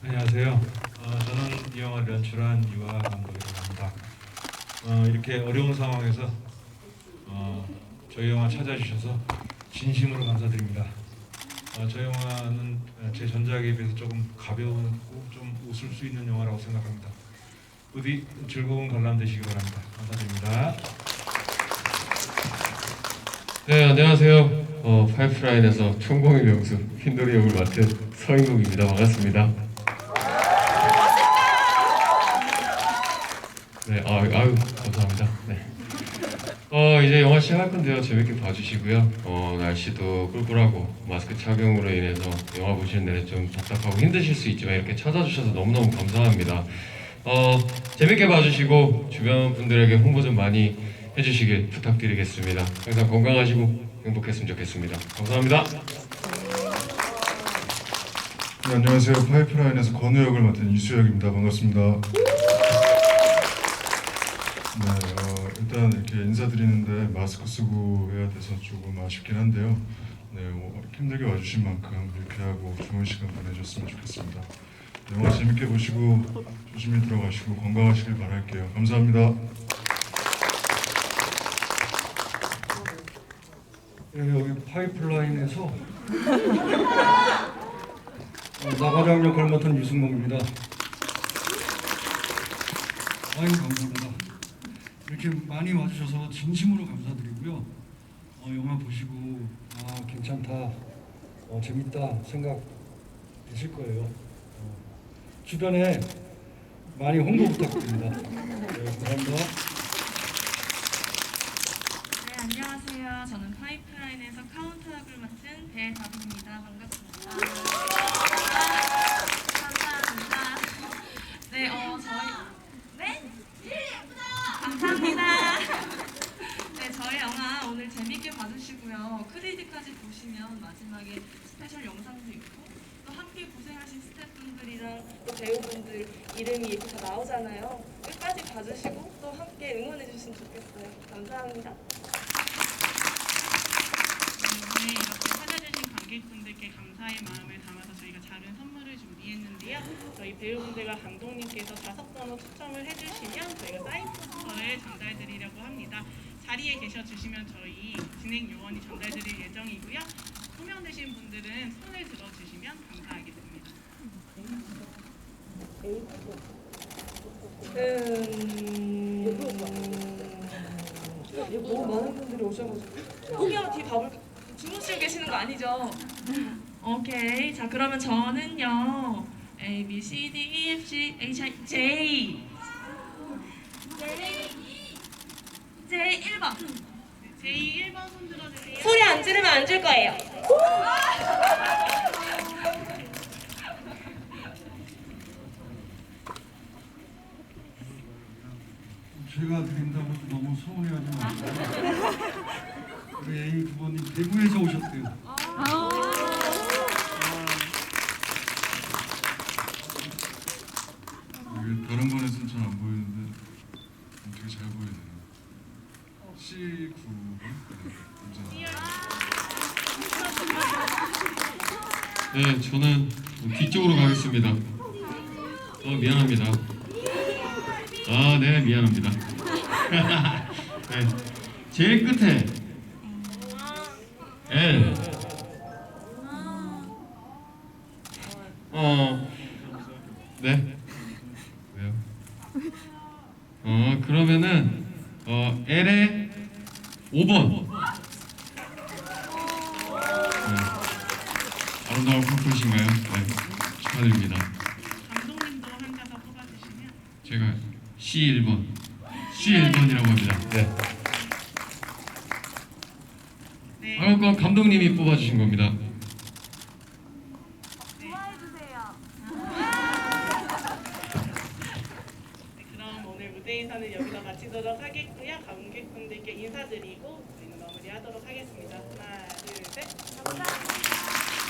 안녕하세요. 어, 저는 이 영화를 연출한 유아 감독이라고 합니다. 어, 이렇게 어려운 상황에서 어, 저희 영화 찾아주셔서 진심으로 감사드립니다. 어, 저 영화는 제 전작에 비해서 조금 가벼우고 좀 웃을 수 있는 영화라고 생각합니다. 부디 즐거운 관람 되시기 바랍니다. 감사드립니다. 네 안녕하세요. 어, 파이프라인에서 총공의 명수 흰돌이 역을 맡은 서인국입니다. 반갑습니다. 네, 아, 아유 감사합니다. 네. 어 이제 영화 시작할 건데요. 재밌게 봐주시고요. 어 날씨도 꿀꿀하고 마스크 착용으로 인해서 영화 보시는 내내 좀 답답하고 힘드실 수 있지만 이렇게 찾아주셔서 너무너무 감사합니다. 어 재밌게 봐주시고 주변 분들에게 홍보 좀 많이 해주시길 부탁드리겠습니다. 항상 건강하시고 행복했으면 좋겠습니다. 감사합니다. 네, 안녕하세요. 파이프라인에서 건우 역을 맡은 이수혁입니다. 반갑습니다. 이렇게 인사드리는데 마스크 쓰고 해야 돼서 조금 아쉽긴 한데요. 네, 어, 힘들게 와주신 만큼 유쾌하고 좋은 시간 보내셨으면 좋겠습니다. 영화 재밌게 보시고 조심히 들어가시고 건강하시길 바랄게요. 감사합니다. 예, 여기 파이프라인에서 어, 나과장 역을 맡은 유승범입니다. 아유 감사합니다. 이렇게 많이 와주셔서 진심으로 감사드리고요. 어, 영화 보시고 아 괜찮다, 어, 재밌다 생각 되실 거예요. 어, 주변에 많이 홍보 부탁드립니다. 네, 감사합니다. 네, 안녕하세요. 저는 파이프라인에서 카운트학을 맡은 배다비입니다. 반갑습니다. 감사합니다. 네, 어, 저희 네? 감사합니다. 네, 저희 영화 오늘 재밌게 봐주시고요. 크레딧까지 보시면 마지막에 스페셜 영상도 있고 또 함께 고생하신 스태프분들이랑 또 배우분들 이름이 이렇게 다 나오잖아요. 끝까지 봐주시고 또 함께 응원해 주시면 좋겠어요. 감사합니다. 오늘 이렇게 찾아주신 관객분들께 감사의 마음을 담아서 저희가 작은 선물을 준비했는데요. 저희 배우분들과 감독님께서 다섯 번호 추첨을 해주시면 저희가 사인 포스터를 전달드리려고 합니다. 자리에 계셔 주시면 저희 진행 요원이 전달드릴 예정이고요. 소명되신 분들은 손을 들어 주시면 감사하겠습니다. 음... 너무 많은 분들이 오셔가지고 혹여 뒤 봐볼 주무시고 계시는 거 아니죠? 오케이 자 그러면 저는요 A B C D E F G H I J J 1번 제2 1번 손 들어주세요. 소리 안 지르면 안 줄 거예요 제가 드린다고 너무 서운해하지 마세요. 우리 A 부모님 대구에서 오셨대요. 이 네, 저는 뒤쪽으로 가겠습니다. 어 미안합니다. 아, 네 미안합니다. 네, 제일 끝에 L. 어, 네. 왜요? 어 그러면은 어 L의 5번. 아름다운 콩쿨이신가요? 네, 축하드립니다. 감독님도 앉아서 뽑아주시면 제가 C1번, C1번이라고 합니다. 네. 네. 아, 그건 감독님이 뽑아주신 겁니다. 네, 그럼 오늘 무대 인사는 여기서 마치도록 하겠고요. 관객분들께 인사드리고 저희는 마무리하도록 하겠습니다. 하나, 둘, 셋. 감사합니다.